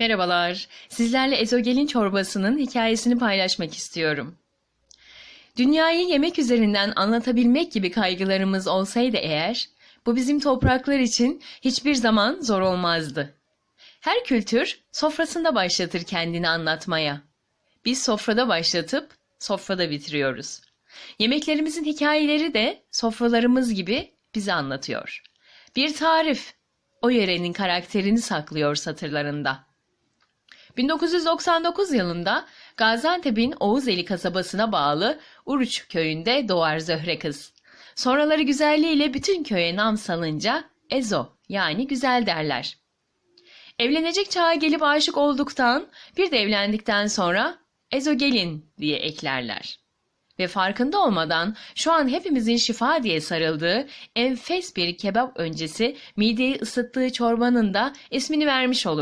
Merhabalar. Sizlerle ezogelin çorbasının hikayesini paylaşmak istiyorum. Dünyayı yemek üzerinden anlatabilmek gibi kaygılarımız olsaydı eğer, bu bizim topraklar için hiçbir zaman zor olmazdı. Her kültür sofrasında başlatır kendini anlatmaya. Biz sofrada başlatıp sofrada bitiriyoruz. Yemeklerimizin hikayeleri de sofralarımız gibi bize anlatıyor. Bir tarif o yörenin karakterini saklıyor satırlarında. 1999 yılında Gaziantep'in Oğuzeli kasabasına bağlı Uruç köyünde doğar Zöhre kız. Sonraları güzelliğiyle bütün köye nam salınca Ezo yani güzel derler. Evlenecek çağa gelip aşık olduktan bir de evlendikten sonra Ezo gelin diye eklerler. Ve farkında olmadan şu an hepimizin şifa diye sarıldığı enfes bir kebap öncesi mideyi ısıttığı çorbanın da ismini vermiş olur.